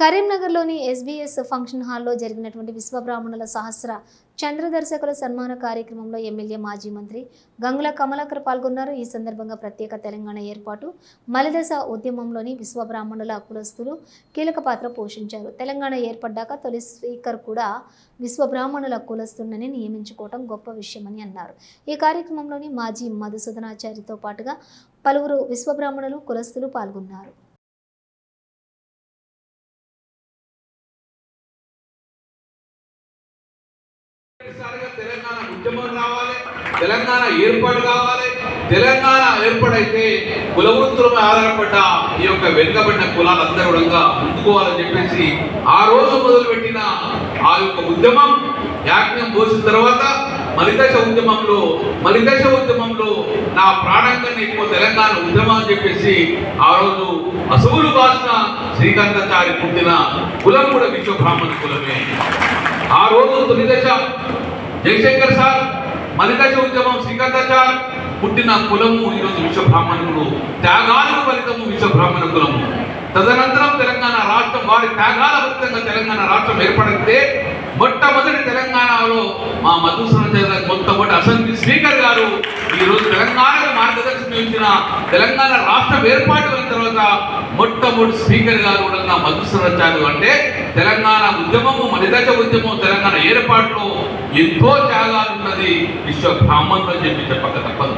కరీంనగర్లోని SBS function హాల్లో జరిగినటువంటి విశ్వబ్రాహ్మణుల సహస్ర చంద్రదర్శకుల సన్మాన కార్యక్రమంలో ఎమ్మెల్యే మాజీ మంత్రి గంగుల కమలాకర్ పాల్గొన్నారు. ఈ సందర్భంగా ప్రత్యేక తెలంగాణ ఏర్పాటు మలిదశ ఉద్యమంలోని విశ్వబ్రాహ్మణుల కులస్తులు కీలక పాత్ర పోషించారు. తెలంగాణ ఏర్పడ్డాక తొలి స్పీకర్ కూడా విశ్వబ్రాహ్మణుల కులస్తులని నియమించుకోవడం గొప్ప విషయమని అన్నారు. ఈ కార్యక్రమంలోని మాజీ మధుసూదనాచార్యతో పాటుగా పలువురు విశ్వబ్రాహ్మణులు కులస్తులు పాల్గొన్నారు. తెలంగాణ ఉద్యమం రావాలి తెలంగాణ ఏర్పాటు కావాలి. తెలంగాణ ఏర్పాటైతే కుల వృత్తులపై ఆధారపడ్డ ఈ యొక్క వెనుకబడిన కులాలందరూ కూడా ముందుకోవాలని చెప్పేసి ఆ రోజు మొదలుపెట్టిన ఆ యొక్క ఉద్యమం యాజ్ఞం పోసిన తర్వాత మలిదశ ఉద్యమంలో మలిదశ ఉద్యమంలో నా ప్రాణంగానే ఎక్కువ తెలంగాణ ఉద్యమం అని చెప్పేసి ఆ రోజు అసువులు కాసిన శ్రీకాంతాచారి పుట్టిన కులం కూడా విశ్వబ్రాహ్మణ కులమే. ఆ రోజు తొలి దశ జయశంకర్ సార్ మలిదశ ఉద్యమం శ్రీకంధాచార్ పుట్టిన కులము ఈరోజు విశ్వబ్రాహ్మణ బ్రాహ్మణులు త్యాగాలకు ఫలితము విశ్వబ్రాహ్మణ కులము. తదనంతరం తెలంగాణ రాష్ట్రం వారి త్యాగాల ఫలితంగా తెలంగాణ రాష్ట్రం ఏర్పడితే మొట్టమొదటి తెలంగాణలో మా మధుసూదన మొట్టమొదటి అసెంబ్లీ స్పీకర్ గారు ఈరోజు తెలంగాణకు మార్గ ఇచ్చిన తెలంగాణ రాష్ట్రం ఏర్పాటు అయిన తర్వాత మొట్టమొదటి స్పీకర్ గారు కూడా మధుసూదనాచార్యులు అంటే తెలంగాణ ఉద్యమము మలిదశ ఉద్యమం తెలంగాణ ఏర్పాటులో ఎంతో త్యాగాలు ఉన్నది విశ్వ బ్రాహ్మణులు అని చెప్పి చెప్పక తప్పదు.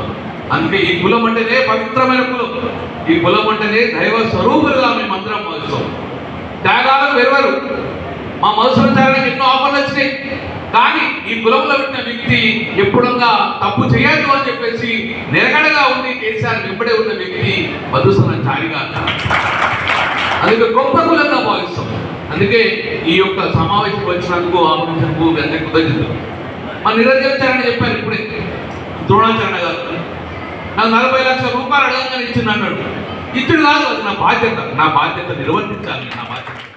అందుకే ఈ కులం అంటేనే పవిత్రమైన కులం. ఈ కులం అంటేనే దైవ స్వరూపులుగా మంత్రం భావిస్తాం. త్యాగాలు వెరవరు మా మధుసూదనాచార్యులకు ఎన్నో ఆఫర్లు వచ్చినాయి. కానీ ఈ కులంలో పెట్టిన వ్యక్తి ఎప్పుడంగా తప్పు చేయదు అని చెప్పేసి నిరగడగా ఉండి కేసీఆర్ వెంబడే ఉన్న వ్యక్తి మధుసూదన గారు. అందుకే గొప్ప కులంగా భావిస్తాం. అందుకే ఈ యొక్క సమావేశం వచ్చినందుకు ఆహ్వానించినందుకు వెంట అందరికీ కృతజ్ఞతలు. మా నిరంజనాచారణ చెప్పారు ఇప్పుడే ద్రోణాచరణ గారు. నాకు నలభై లక్షల రూపాయలు అడగంగానే ఇచ్చింది అన్నాడు. ఇచ్చుడు కాదు అది నా బాధ్యత. నా బాధ్యత నిర్వర్తించాలి నా బాధ్యత.